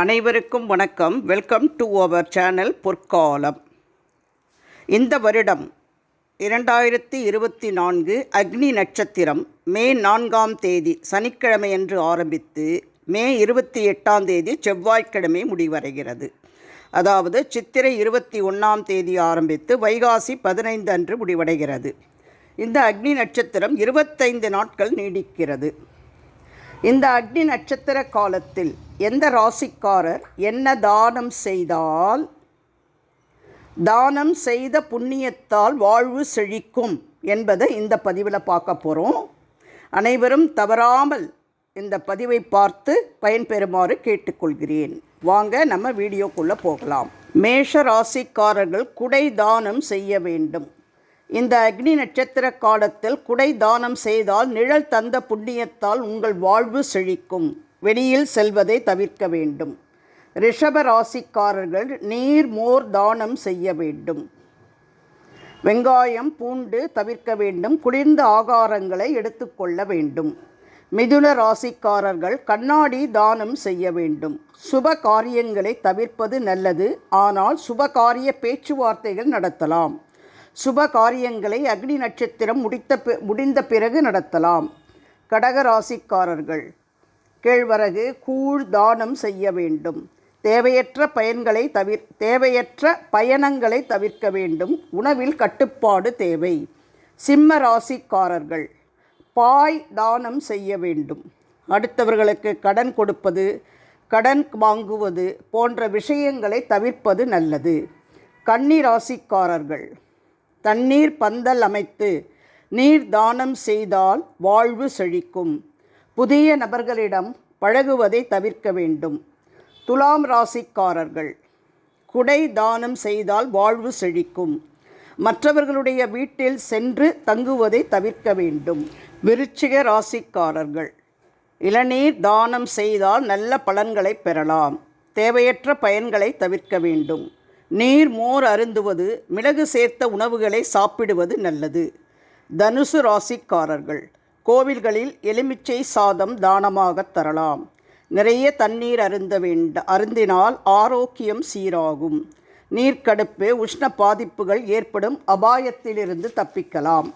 அனைவருக்கும் வணக்கம். Welcome to our channel பொற்காலம். இந்த வருடம் இரண்டாயிரத்தி இருபத்தி நான்கு அக்னி நட்சத்திரம் மே நான்காம் தேதி சனிக்கிழமையன்று ஆரம்பித்து மே இருபத்தி எட்டாம் தேதி செவ்வாய்க்கிழமை முடிவடைகிறது. அதாவது சித்திரை இருபத்தி ஒன்றாம் தேதி ஆரம்பித்து வைகாசி பதினைந்து அன்று முடிவடைகிறது. இந்த அக்னி நட்சத்திரம் இருபத்தைந்து நாட்கள் நீடிக்கிறது. இந்த அக்னி நட்சத்திர காலத்தில் எந்த ராசிக்காரர் என்ன தானம் செய்தால் தானம் செய்த புண்ணியத்தால் வாழ்வு செழிக்கும் என்பதை இந்த பதிவில் பார்க்க போகிறோம் அனைவரும் தவறாமல் இந்த பதிவை பார்த்து பயன்பெறுமாறு கேட்டுக்கொள்கிறேன். வாங்க நம்ம வீடியோக்குள்ளே போகலாம். மேஷ ராசிக்காரர்கள் குடை தானம் செய்ய வேண்டும். இந்த அக்னி நட்சத்திர காலத்தில் குடை தானம் செய்தால் நிழல் தந்த புண்ணியத்தால் உங்கள் வாழ்வு செழிக்கும். வெளியில் செல்வதை தவிர்க்க வேண்டும். ரிஷப ராசிக்காரர்கள் நீர் மோர் தானம் செய்ய வேண்டும். வெங்காயம் பூண்டு தவிர்க்க வேண்டும். குளிர்ந்த ஆகாரங்களை எடுத்துக்கொள்ள வேண்டும். மிதுன ராசிக்காரர்கள் கண்ணாடி தானம் செய்ய வேண்டும். சுப காரியங்களை தவிர்ப்பது நல்லது. ஆனால் சுப காரிய பேச்சுவார்த்தைகள் நடத்தலாம். சுப காரியங்களை அக்னி நட்சத்திரம் முடித்த முடிந்த பிறகு நடத்தலாம். கடக ராசிக்காரர்கள் கேழ்வரகு கூழ் தானம் செய்ய வேண்டும். தேவையற்ற பயன்களை தவிர் தேவையற்ற பயணங்களை தவிர்க்க வேண்டும். உணவில் கட்டுப்பாடு தேவை. சிம்ம ராசிக்காரர்கள் பாய் தானம் செய்ய வேண்டும். அடுத்தவர்களுக்கு கடன் கொடுப்பது கடன் வாங்குவது போன்ற விஷயங்களை தவிர்ப்பது நல்லது. கன்னி ராசிக்காரர்கள் தண்ணீர் பந்தல் அமைத்து நீர் தானம் செய்தால் வாழ்வு செழிக்கும். புதிய நபர்களிடம் பழகுவதை தவிர்க்க வேண்டும். துலாம் ராசிக்காரர்கள் குடை தானம் செய்தால் வாழ்வு செழிக்கும். மற்றவர்களுடைய வீட்டில் சென்று தங்குவதை தவிர்க்க வேண்டும். விருச்சிக ராசிக்காரர்கள் இளநீர் தானம் செய்தால் நல்ல பலன்களை பெறலாம். தேவையற்ற பயன்களை தவிர்க்க வேண்டும். நீர் மோர் அருந்துவது மிளகு சேர்த்த உணவுகளை சாப்பிடுவது நல்லது. தனுசு ராசிக்காரர்கள் கோவில்களில் எலுமிச்சை சாதம் தானமாக தரலாம். நிறைய தண்ணீர் அருந்த வேண்ட அருந்தினால் ஆரோக்கியம் சீராகும். நீர்க்கடுப்பு உஷ்ண பாதிப்புகள் ஏற்படும் அபாயத்திலிருந்து தப்பிக்கலாம்.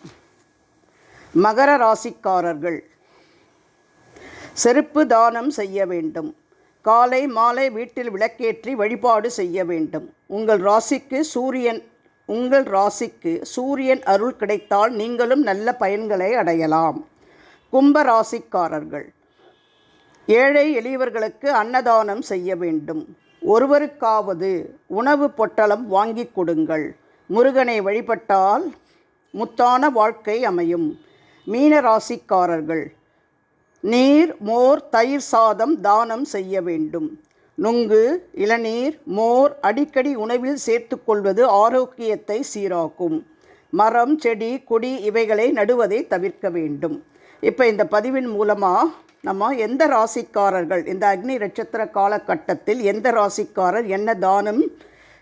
மகர ராசிக்காரர்கள் செருப்பு தானம் செய்ய வேண்டும். காலை மாலை வீட்டில் விளக்கேற்றி வழிபாடு செய்ய வேண்டும். உங்கள் ராசிக்கு சூரியன் உங்கள் ராசிக்கு சூரியன் அருள் கிடைத்தால் நீங்களும் நல்ல பயன்களை அடையலாம். கும்ப ராசிக்காரர்கள் ஏழை எளியவர்களுக்கு அன்னதானம் செய்ய வேண்டும். ஒருவருக்காவது உணவு பொட்டலம் வாங்கி கொடுங்கள். முருகனை வழிபட்டால் முத்தான வாழ்க்கை அமையும். மீன ராசிக்காரர்கள் நீர் மோர் தயிர் சாதம் தானம் செய்ய வேண்டும். நுங்கு இளநீர் மோர் அடிக்கடி உணவில் சேர்த்துக்கொள்வது ஆரோக்கியத்தை சீராக்கும். மரம் செடி கொடி இவைகளை நடுவதை தவிர்க்க வேண்டும். இப்போ இந்த பதிவின் மூலமாக நம்ம எந்த ராசிக்காரர்கள் இந்த அக்னி நட்சத்திர காலகட்டத்தில் எந்த ராசிக்காரர் என்ன தானம்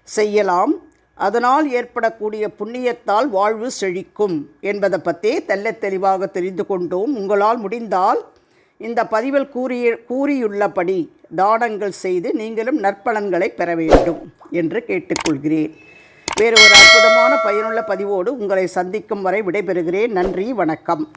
செய்யலாம் அதனால் ஏற்படக்கூடிய புண்ணியத்தால் வாழ்வு செழிக்கும் என்பதை பற்றி தெல்ல தெளிவாக தெரிந்து கொண்டோம். உங்களால் முடிந்தால் இந்த பதிவில் கூறிய கூறியுள்ளபடி தானங்கள் செய்து நீங்களும் நற்பலன்களை பெற வேண்டும் என்று கேட்டுக்கொள்கிறேன். வேறு ஒரு அற்புதமான பயனுள்ள பதிவோடு உங்களை சந்திக்கும் வரை விடைபெறுகிறேன். நன்றி வணக்கம்.